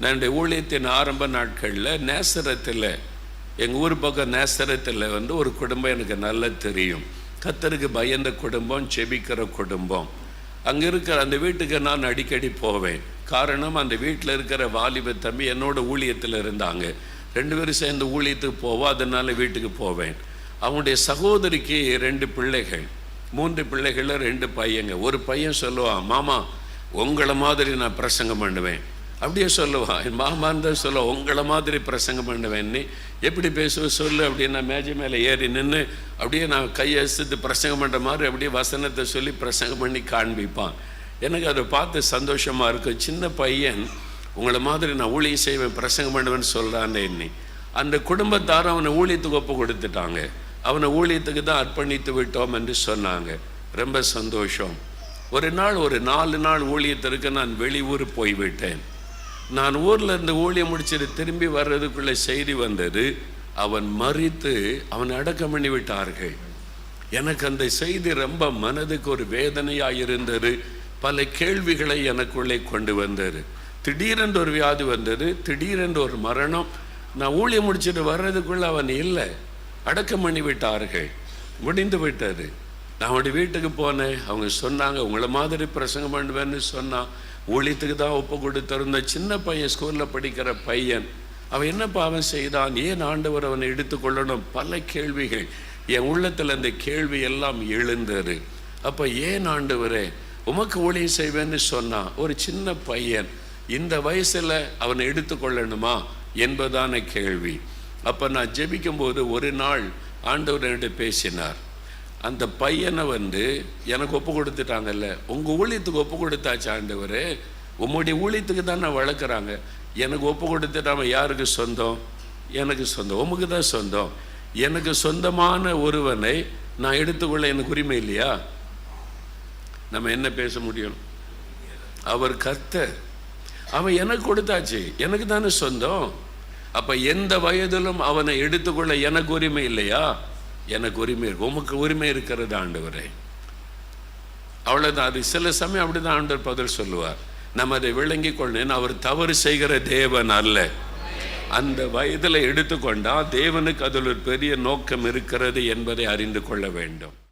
நான் என்னுடைய ஊழியத்தின் ஆரம்ப நாட்களில் நேசரத்தில் எங்கள் ஊர் பக்கம் நேசரத்தில் வந்து ஒரு குடும்பம் எனக்கு நல்லா தெரியும். கத்தருக்கு பயந்த குடும்பம் செபிக்கிற குடும்பம். அங்கே இருக்கிற அந்த வீட்டுக்கு நான் அடிக்கடி போவேன். காரணம் அந்த வீட்டில் இருக்கிற வாலிப தம்பி என்னோட ஊழியத்தில் இருந்தாங்க. ரெண்டு பேரும் சேர்ந்து ஊழியத்துக்கு போவோம் அதனால வீட்டுக்கு போவேன். அவனுடைய சகோதரிக்கு ரெண்டு பிள்ளைகள். மூன்று பிள்ளைகளில் ரெண்டு பையங்க. ஒரு பையன் சொல்லுவான் மாமா உங்களை மாதிரி நான் பிரசங்கம் பண்ணுவேன். அப்படியே சொல்லுவான் என் மாமான் தான் சொல்லுவான் உங்களை மாதிரி பிரசங்கம் பண்ணுவேன்னு எப்படி பேசுவ சொல்லு அப்படின்னு நான் மேஜை மேலே ஏறி நின்று அப்படியே நான் கையை அசத்து பிரசங்கம் பண்ணுற மாதிரி அப்படியே வசனத்தை சொல்லி பிரசங்கம் பண்ணி காண்பிப்பான். எனக்கு அதை பார்த்து சந்தோஷமாக இருக்கும் சின்ன பையன் உங்களை மாதிரி நான் ஊழியம் செய்வேன் பிரசங்கம் பண்ணுவேன்னு சொல்கிறானே என்னை அந்த குடும்பத்தார் அவனை ஊழியத்துக்கு ஒப்பு கொடுத்துட்டாங்க. அவனை ஊழியத்துக்கு தான் அர்ப்பணித்து விட்டோம் என்று சொன்னாங்க. ரொம்ப சந்தோஷம். ஒரு நாள் ஒரு நாலு நாள் ஊழியத்திற்கு நான் வெளியூர் போய்விட்டேன். நான் ஊரில் இருந்து ஊழியம் முடிச்சுட்டு திரும்பி வர்றதுக்குள்ளே செய்தி வந்தது அவன் மறித்து அவன் அடக்கம் பண்ணி விட்டார்கள். எனக்கு அந்த செய்தி ரொம்ப மனதுக்கு ஒரு வேதனையாக இருந்தது. பல கேள்விகளை எனக்குள்ளே கொண்டு வந்தது. திடீரென்று ஒரு வியாதி வந்தது திடீரென்று ஒரு மரணம். நான் ஊழியம் முடிச்சுட்டு வர்றதுக்குள்ளே அவன் இல்லை அடக்கம் பண்ணி விட்டார்கள். முடிந்து விட்டது. நான் அவனுடைய வீட்டுக்கு போனேன். அவங்க சொன்னாங்க உங்களை மாதிரி பிரசங்கம் பண்ணுவேன்னு சொன்னான். ஊழியத்துக்கு தான் ஒப்பு கொடுத்திருந்த சின்ன பையன் ஸ்கூலில் படிக்கிற பையன். அவன் என்ன பாவம் செய்தான்? ஏன் ஆண்டவர் அவனை எடுத்துக்கொள்ளணும் பல கேள்விகள். என் உள்ளத்தில் அந்த கேள்வி எல்லாம் எழுந்தது. அப்போ ஏன் ஆண்டவரே உமக்கு ஊழியம் செய்வேன்னு சொன்னான் ஒரு சின்ன பையன் இந்த வயசில் அவனை எடுத்துக்கொள்ளணுமா என்பதான கேள்வி. அப்போ நான் ஜெபிக்கும்போது ஒரு நாள் ஆண்டவர் பேசினார். அந்த பையனை வந்து எனக்கு ஒப்பு கொடுத்துட்டாங்கல்ல. உங்கள் ஊழியத்துக்கு ஒப்பு கொடுத்தாச்சு ஆண்டவர். உம்முடைய ஊழியத்துக்கு தானே வளர்க்குறாங்க. எனக்கு ஒப்பு கொடுத்துட்டாம யாருக்கு சொந்தம்? எனக்கு சொந்தம். உமக்கு தான் சொந்தம். எனக்கு சொந்தமான ஒருவனை நான் எடுத்துக்கொள்ள எனக்கு உரிமை இல்லையா? நம்ம என்ன பேச முடியும்? அவர் கர்த்தர். அவன் எனக்கு கொடுத்தாச்சு. எனக்கு தானே சொந்தம். அப்போ எந்த வயதிலும் அவனை எடுத்துக்கொள்ள எனக்கு உரிமை இல்லையா? எனக்கு உரிமை இருக்கு உமக்கு உரிமை இருக்கிறது ஆண்டவரே. அவ்வளோதான் அது சில சமயம் அப்படிதான் ஆண்டவர் பதில் சொல்லுவார். நம்ம அதை விளங்கி கொள்ளணும் அவர் தவறு செய்கிற தேவன் அல்ல. அந்த வயதில் எடுத்துக்கொண்டா தேவனுக்கு அதில் ஒரு பெரிய நோக்கம் இருக்கிறது என்பதை அறிந்து கொள்ள வேண்டும்.